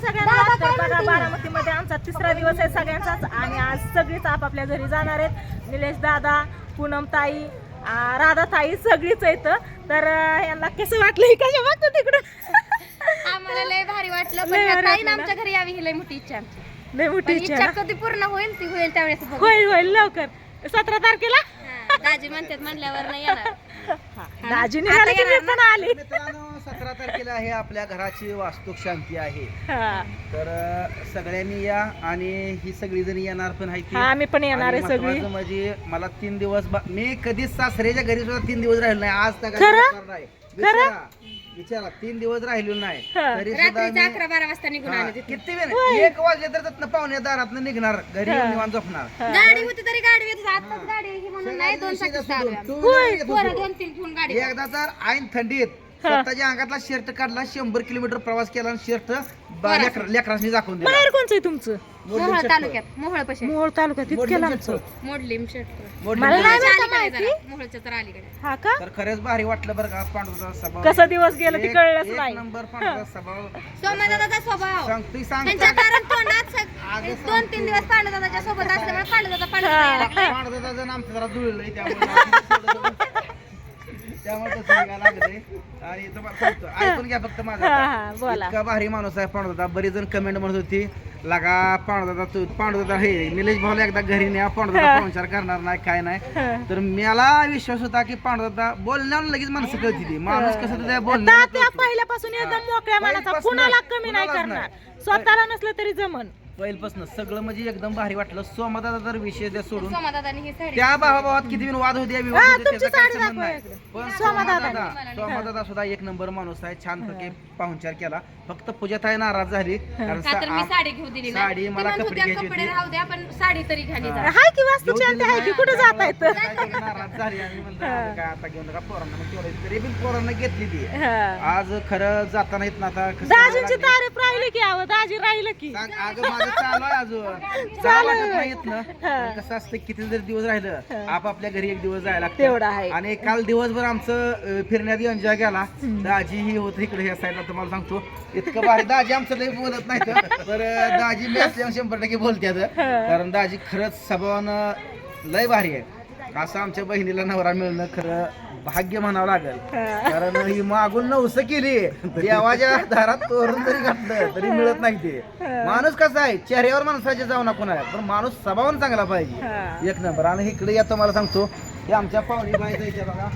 सगळ्यांना तर बघा? बारामतीमध्ये आमचा तिसरा दिवस आहे सगळ्यांचाच आणि आज सगळीच आपापल्या घरी जाणार आहेत. निलेश दादा पूनम ताई राधा ताई सगळीच आहेत. तर यांना कसं वाटलं कशा बघतो तिकडं? आम्हाला लय भारी वाटलं पण वाटलं आमच्या घरी यावी ही लय मोठी इच्छा आमची. लय मोठी इच्छा? कधी पूर्ण होईल ती होईल त्यावेळेस. होईल होईल लवकर. सतरा तारखेला? दाजी म्हणतात म्हणल्यावर नाही येणार. दाजी आता निघाले की मी पण आली मित्रांनो सतरा तारखेला आहे आपल्या घराची वास्तुक शांती आहे हा तर अ, सगळ्यांनी या आणि ही सगळी जण येणार पण आहे ती. हा, आम्ही पण येणार आहे सगळी. म्हणजे मला तीन दिवस बा- मी कधीच सासऱ्याच्या घरी सुद्धा तीन दिवस राहिलो नाही आज खरं? नाही विचारा विचारा तीन दिवस राहिलो नाही. तरी सुद्धा रात्रीचा मी- अकरा बारा वाजता निघून हा, आले तिथे किती वेळ? एक वाजले तर तिथनं पाहुणे दारात निघणार घरी येऊन निवांत झोपणार. गाडी होती तरी गाडी येत गाडी आहे ही म्हणून नाही दोन सगळ्या होतो. दोन तीन घेऊन गाडी एकदा तर ऐन थंडीत स्वतःच्या अंगातला शर्ट काढला शंभर किलोमीटर प्रवास केला आणि शर्ट लेकरांनी दाखवून दिला. बाहेर कोणचं आहे तुमचं? मोहोळ तालुक्यात. मोहोळ पशे मोहोळ तालुक्यात. इतक्या लांबचं मोडलीम शेट मोडली मला नाही बरं का अलीकडे माहिती जरा. मोहोळच्या तर अलीकडे. हा का? तर खरंच भारी वाटलं बरं का पांडुचा स्वभाव कसा दिवस गेला ते एक- कळलंच एक नाही. नंबर पांडुचा स्वभाव. सोमदादाचा स्वभाव त्यांच्या कारण तोंडात सग- एक दोन तीन दिवस पांडुदादाच्या सोबत असल्यामुळे पांडुदादा पांडुदादा जण आमचं जरा जुळलंय त्यामुळे. त्यामुळे तसं निघायला लागलंय. आणि तुम्हाला सांगतो ऐकून घ्या फक्त माझा बोला. इतका भारी माणूस आहे पांडुदादा. बरेच जण कमेंट म्हणत होती लगा पांडुदादा तू पांडुदादा हे निलेश भाऊला एकदा घरी न्या पांडुदादा पाहुणचार करणार नाही काय नाही. तर मला विश्वास होता की पांडुदादा बोलण्यावर लगेच माणसं कळती ती. माणूस कसं तात्या कळतं. पहिल्यापासून एकदम मोकळ्या पहिल्यापासून कुणाला कमी नाही करणार. स्वतःला नसलं तरी जमन. पहिल्यापासून सगळं म्हणजे एकदम भारी वाटलं. सोमदादा तर विषय द्या सोडून सोमदादानी ही साडी त्या भावाभावात किती बिन वाद होते विवाद हा, होते, तुमची त्याचा काही साडी संबंध दाखवा नाही. इकडे. पण सोमादादा. सोमादादा सोमादादा सुद्धा एक नंबर माणूस आहे छानपैकी पाहुणचार केला. फक्त पूजात आहे नाराज झाली. कारण का तर मी सा- साडी घेऊ दिली नाही साडी ती मला म्हणत कपडे घ्यायची कपडे होती. राहू द्या पण साडी तरी घाली जरा हाय की वास्तू घेऊ शांती दिली आहे की नाही. कुठे जात आहेत? काय काय नाराज झाली आणि म्हणलं आता काय आता घेऊन नका पोरांना मग तेवढं तरी बी पोरांना घेतली ती. आज खरं जाताना येत ना आता कसं दाजींची. तारीफ राहिली की अहो दाजी राहिलं की. सांग, अगं माझं चालू आहे अजून. जा वाटत नाही येत ना पण कसं असतं किती जर दिवस राहिलं आपापल्या घरी एक दिवस जायला तेवढं आहे. लागतं आणि काल दिवसभर आमचं अं, फिरण्यात एन्जॉय केला. दाजी ही होत इकडे ह्या साईडला तुम्हाला सांगतो. इतकं भारी. दाजी आमचं लई बोलत नाही तर दाजी मी असल्यावर शंभर टक्के बोलत्यात कारण दाजी खरंच स्वभावानं लय भारी आहे. असं आमच्या बहिणीला नवरा मिळणं खरं भाग्य म्हणावं लागेल. कारण ही मागून नवस केली. देवाच्या दारात तोरण जरी घातलं तरी मिळत नाही ते. माणूस कसा आहे? चेहऱ्यावर माणसाचे जाऊ नको नाही पण माणूस स्वभावान चांगला पाहिजे. एक नंबर. आणि इकडे येतो मला सांगतो हे आमच्या पाहुणी बाई जायच्या बघा.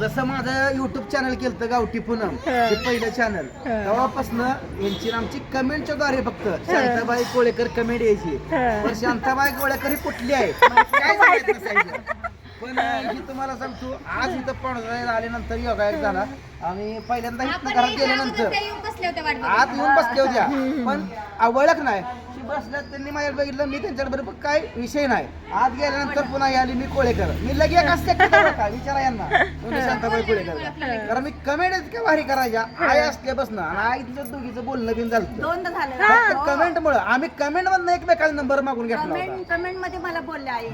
जसं माझं युट्यूब चॅनल केलं गावठी पूनम ते पहिलं चॅनल तेव्हापासून यांची आमची कमेंटच्या द्वारे फक्त. शांताबाई कोळेकर कमेंट यायची. पण शांताबाई कोळेकर ही कुठली आहे. काय माहीत नसायचं. पण ही तुम्हाला सांगतो आज इथं पाहुणा आल्यानंतर योगा एक झाला. आणि पहिल्यांदा आपण घरात इथे गेल्यानंतर बसले. आत येऊन बसल्या होत्या. पण आवळक नाही? बसल्यात त्यांनी माझ्या बघितलं मी त्यांच्याकडे बरोबर काय विषय नाही. आत गेल्यानंतर पुन्हा आली मी कोळेकर. मी लगे असते का विचारा यांना. शांताबाई कोळेकर कारण मी कमेंट इतक्या भारी करायच्या. आई असल्या बसणं आणि आई तिच्या दोघीचं बोलणं बिन झालं. फक्त कमेंट मुळे. आम्ही कमेंट मधनं एकमेकाचा नंबर मागून घेतला होता. कमेंटमध्ये मला बोलले आई.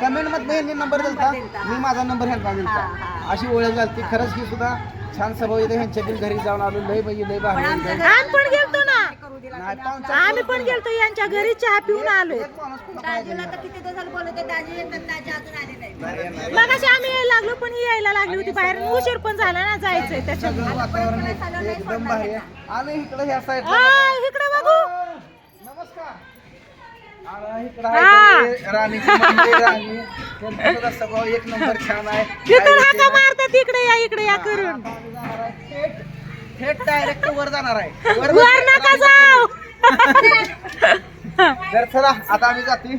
कमेंटमध्ये यांनी नंबर दिलता. मी माझा नंबर ह्यांना दिलता. अशी ओळख झाली खरंच ही सुद्धा छान स्वभाव येते ह्यांच्या घरी जाऊन आलो. लय म्हणजे लय भारी आम्ही पण गेलतो ना करू दिला नाही, पाहुणचार आम्ही पण गेलतो यांच्या घरी चहा पिऊन आलोय. एक माणूस पुन्हा पाहिजे. दाजीला तर किती दिवस झालं बोलत होते दाजी येतात दाजी अजून आले नाही नाही, नाही. मगाशी आम्ही यायला लागलो पण ही यायला लागली होती बाहेर. उशीर पण झाला ना जायचंय त्याच्यामुळे सगळं वातावरण एक- एकदम भारी आहे आणि इकडे ह्या साईड आ, इकडे बघू. नमस्कार. आणि इकडं आहे ते राणीची मुलगी राणी त्यांचा सुद्धा स्वभाव एक नंबर छान आहे. तिथं हाका मारतात इकडे या इकडे या करून. थेट थेट डायरेक्ट वर जाणार आहे. वर वर नका जाऊ. तर चला आता आम्ही जाते.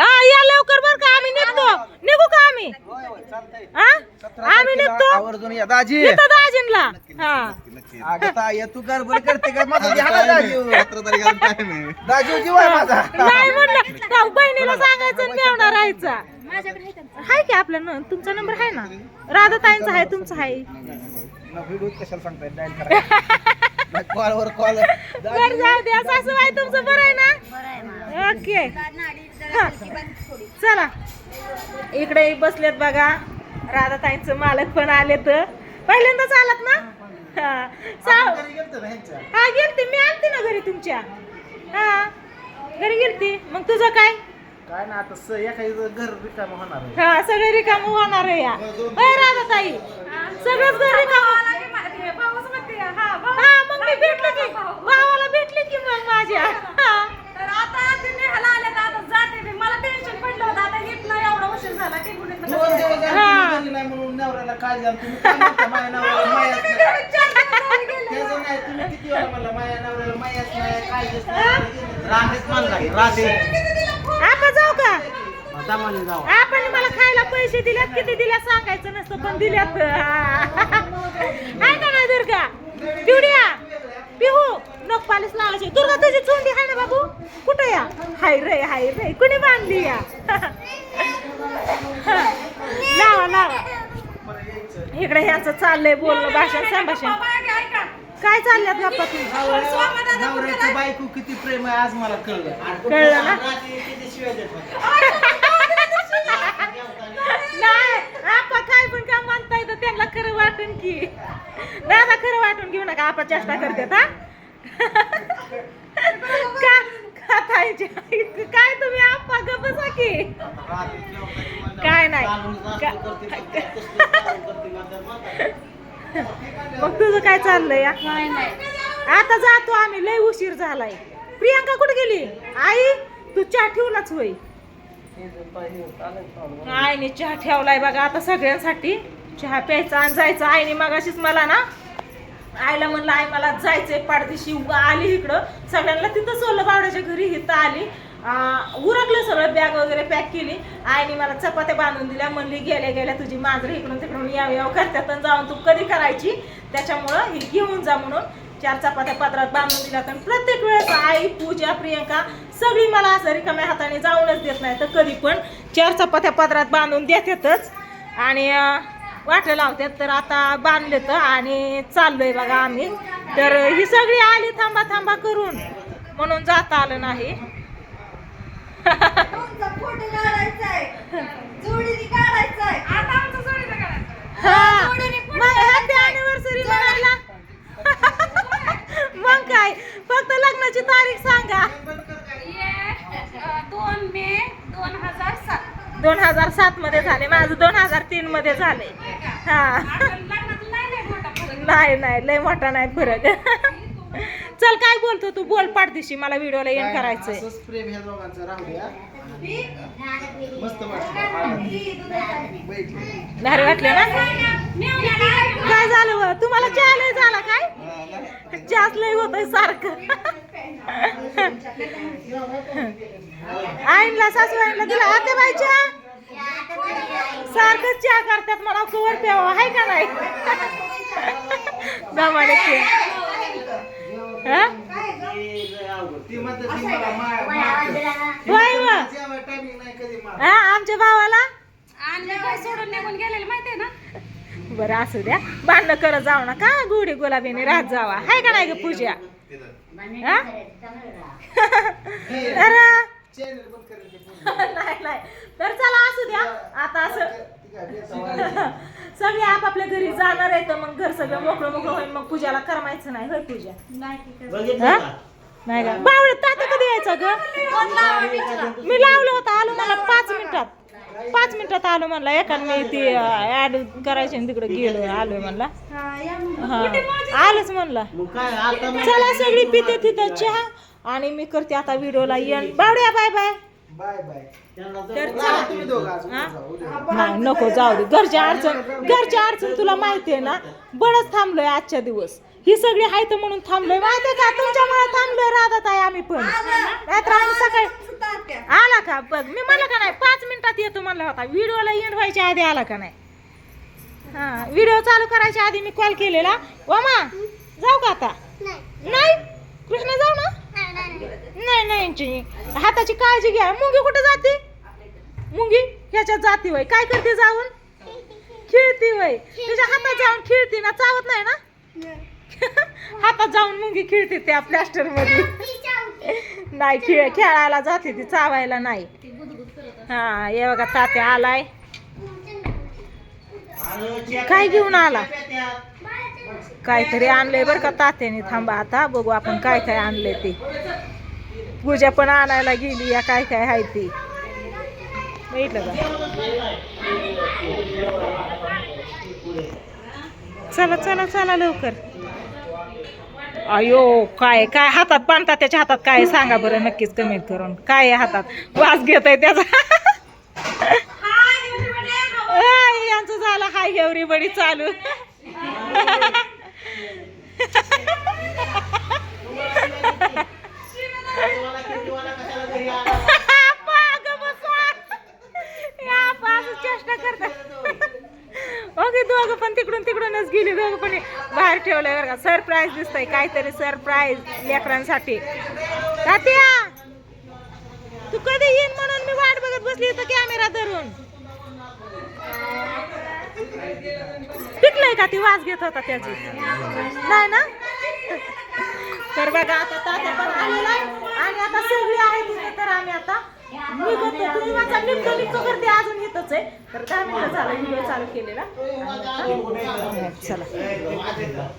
आ, या लवकर बर का आम्ही निघतो. निघू का आम्ही? होय, होय, चालतंय. हा सतरा आम्ही निघतो. आवर्जून या दाजी. तिथं दाजींला. हा. अगं ताई तू गडबड करते का? माझा घ्या ना दाजी दाजी जीव आहे माझा. नाही म्हणलं. त्या बहिणीला सांगायचं आणि मेवणा राहायचा. माझ्याकडे आहे त्यांचा. हाय की आपला न? तुमचा नंबर आहे ना? राधाताईंचा आहे तुमचा आहे. कशाला सांगताय? डायल करा. कॉलवर कॉल बरं जाऊ द्या सासूबाई तुमचं बरं आहे ना? ओके. चला. इकडे बसलेत बघा. राधाताईंचं मालक पण आले तर पहिल्यांदाच आलात ना? हा. गेलतो हा मी आलती ना घरी तुमच्या. हा. घरी गेलती. मग तुझं काय? काय ना आता स एखादी घर रिकामं होणार आहे. हा सगळे रिकाम होणार आहे या. होय राधा ताई सगळंच घर रिकाम. हा मग मी भेटले की भावाला भेटले की मग माझ्या. हा. तर आता ते नेहाला आले तर आता जाते मी. मला टेन्शन पडलं होतं. आता येत नाही एवढा उशीर झाला. ते कुठे दोन दिवस झाले हा. तुम्ही घरी नाही म्हणून नवऱ्याला काळजी आणि तुम्ही काय म्हणता? माझ्या नवऱ्याला मायाच नाही. त्याचं नाही तुम्ही किती वेळा म्हणला? माझ्या नवऱ्याला मायाच नाही काळजीच नाही. राधेच मानला राधे दमाने आपण मला खायला पैसे दिल्यात किती दिल्यात सांगायचं नसतं पण दिल्यात आहे का नाही दुर्गा? पिवड्या पिहू नख पालिश लावायची. दुर्गा तुझी चोंडी आहे ना बाबू? कुठं या? हाय रे हाय रे. कुणी बांधली या? लावा लावा. इकडे ह्याचं चाललंय बोलणं भाषण संभाषण. काय चालल्यात गप्पा तुम्ही? बायको किती प्रेम आहे आज मला कळलं. कळलं ना? किती शिवाय देत होता. नाही आपण काय पण काम म्हणताय तर त्यांना खरं वाटून की. दादा खरं वाटून घेऊ नका आपण चेष्टा करतात हा? का खातायचे काय तुम्ही आप्पा ग बसा की? काय नाही. मग तुझं काय चाललंय या? आता जातो आम्ही लय उशीर झालाय. प्रियांका कुठे गेली? आई तू चहा ठेवलाच होय. आईने चहा ठेवलाय बघा आता सगळ्यांसाठी. चहा प्यायचा आणि जायचं. आईने मगाशीच मला ना आईला म्हणलं आई मला जायचंय पाडदिशी आली इकडं. सगळ्यांना तिथं सोलं बावड्याच्या घरी इथं आली. उरकलं सगळं बॅग वगैरे पॅक केली. आईने मला चपात्या बांधून दिल्या. म्हणली गेल्या गेल्या तुझी मांजरं इकडून तिकडून याव याव करतात जाऊन तू कधी करायची? त्याच्यामुळं ही घेऊन जा म्हणून चार चपात्या पदरात बांधून दिल्या. तर प्रत्येक वेळेस आई पूजा प्रियंका सगळी मला असं रिकाम्या हाताने जाऊनच देत नाही. तर कधी पण चार चपात्या पत्रात बांधून देतातच. आणि वाटं लावतात तर आता बांधले तर आणि चाललोय बघा आम्ही. तर ही सगळी आली थांबा थांबा करून. म्हणून जाता आलं नाही. हा. मग काय? फक्त लग्नाची तारीख सांगा. दोन मे दोन हजार सात. दोन हजार सात मध्ये झाले. माझं दोन हजार तीन मध्ये झाले. हा. नाही नाही लय मोठा नाही फरक. चल काय बोलतो तू? बोल पाठदिशी मला व्हिडिओला एंड करायचंय. भारी वाटले ना? काय झालं? तुम्हाला चहा लय झाला काय? चहाच लय होतय सारखं. आईनला सासू आईनला दिला. आते बाई चहा? सारखं चहा करतात मला कवर प्यावा आहे का नाही. हा? आमच्या भावाला? आणि काय सोडून निघून गेलेले माहितीये ना? बरं असू द्या. भांडणं करत जाऊ नका. गुढी गुलाबीने राहत जावा. हाय का नाही ग पूजा? हा? तर बंद करेल ते. नाही नाही. तर चला असू द्या. आता असं ती काय बेचाळी. सगळे आपापल्या घरी जाणार आहे तर मग घर सगळं मोकळं मोकळं होईल. मग पूजाला करमायचं नाही होय पूजा? हा? नाही का? बावळे तात्या कधी यायचा ग? मी लावलं होतं आलो मला पाच मिनिटात. पाच मिनिटात आलो म्हणला एका मी ती ऍड करायची आणि तिकडे गेलो आलोय म्हणला. हा आलोच म्हणला. मग काय आता मग- चला सगळी पिते तिथं चहा. आणि मी करते आता व्हिडिओला येण बावड्या बाय बाय. Bye bye. तर राहा चला. तुम्ही दोघं आज हा? उद्या जाऊ, उद्या जाऊ. नाही नको जाऊ दे. घरची अडचण घरची अडचण तुला माहिती आहे ना बरंच थांबलोय आजच्या दिवस. ही सगळी आहे तर म्हणून थांबलोय. माहितीये का? तुमच्यामुळे थांबलोय राहत आहे आम्ही पण. आम्ही सकाळी. आला का? बघ मी म्हणलं का नाही पाच मिनिटात येतो म्हणला होता. व्हिडिओला एंड व्हायच्या आधी आला का नाही? हा व्हिडिओ चालू करायच्या आधी मी कॉल केलेला. वामा जाऊ का आता? नाही? कृष्ण जाऊ ना. नाही नाही. हाताची काळजी घ्या. मुंगी कुठे जाते? मुंगी? ह्याच्यात जाते वय. काय करते जाऊन? खेळती वय. तुझ्या हातात जाऊन खेळते ना. चावत नाही ना? हातात जाऊन मुंगी खेळते त्या प्लॅस्टरमध्ये नाही खेळ खेळायला जाते ती चावायला नाही. हा हे बघा तात्या आलाय. काय घेऊन आला? काहीतरी आणलंय बरं का तात्याने. थांबा आता बघू आपण काय काय आणलंय ते. पूजा पण आणायला गेली या काय काय आहे ती. बघितलं का? चला चला चला लवकर. अयो काय काय हातात बांधतात त्याच्या हातात काय? सांगा बरं नक्कीच कमेंट करून. काय हातात? वास घेत आहे त्याचा यांचं झालं हाय एव्हरीबडी चालू. दोघं पण तिकडून तिकडूनच गेली दोघं पण बाहेर ठेवलंय बरं का. सरप्राईज दिसतंय काहीतरी सरप्राईज लेकरांसाठी. तात्या तू कधी येईन म्हणून? मी वाट बघत बसली तर कॅमेरा धरून. नाही का? ती वास घेत होता त्याची. नाही ना? तर बघा आता तात्या पण आलेला आहे. आणि आता सगळी आहे तिथे तर आम्ही आता निघतो तुम्ही माझा निघतो निघतो. करते अजून येतच आहे. तर काय मिनिटं झालं व्हिडिओ चालू केलेला. चला.